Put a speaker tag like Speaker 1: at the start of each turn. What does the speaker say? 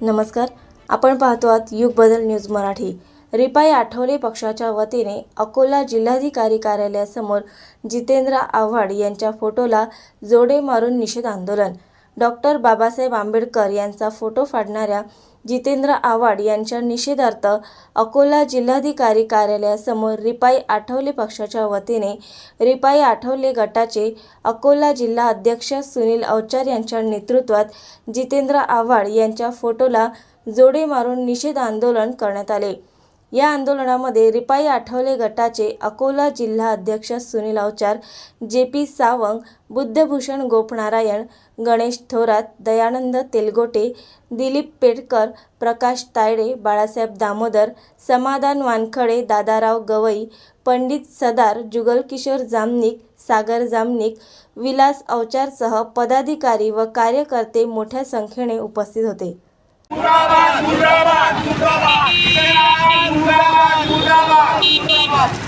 Speaker 1: नमस्कार. आपण पाहतो आहात युग बदल न्यूज मराठी. रिपाई आठवले पक्षाच्या वतीने अकोला जिल्हाधिकारी कार्यालयासमोर जितेंद्र आव्हाड यांच्या फोटोला जोडे मारून निषेध आंदोलन. डॉक्टर बाबासाहेब आंबेडकर यांचा फोटो फाडणाऱ्या जितेंद्र आव्हाड यांच्या निषेधार्थ अकोला जिल्हाधिकारी कार्यालयासमोर रिपाई आठवले पक्षाच्या वतीने रिपाई आठवले गटाचे अकोला जिल्हा अध्यक्ष सुनील अवचार यांच्या नेतृत्वात जितेंद्र आव्हाड यांच्या फोटोला जोडे मारून निषेध आंदोलन करण्यात आले. या आंदोलनामध्ये रिपाई आठवले गटाचे अकोला जिल्हा अध्यक्ष सुनील अवचार जे पी सावंग बुद्धभूषण गोपनारायण गणेश थोरात दयानंद तेलगोटे दिलीप पेडकर प्रकाश तायडे बाळासाहेब दामोदर समाधान वानखडे दादाराव गवई पंडित सदार जुगलकिशोर जामनिक सागर जामनिक विलास अवचारसह पदाधिकारी व कार्यकर्ते मोठ्या संख्येने उपस्थित होते.
Speaker 2: मुर्दाबाद मुर्दाबाद मुर्दाबाद.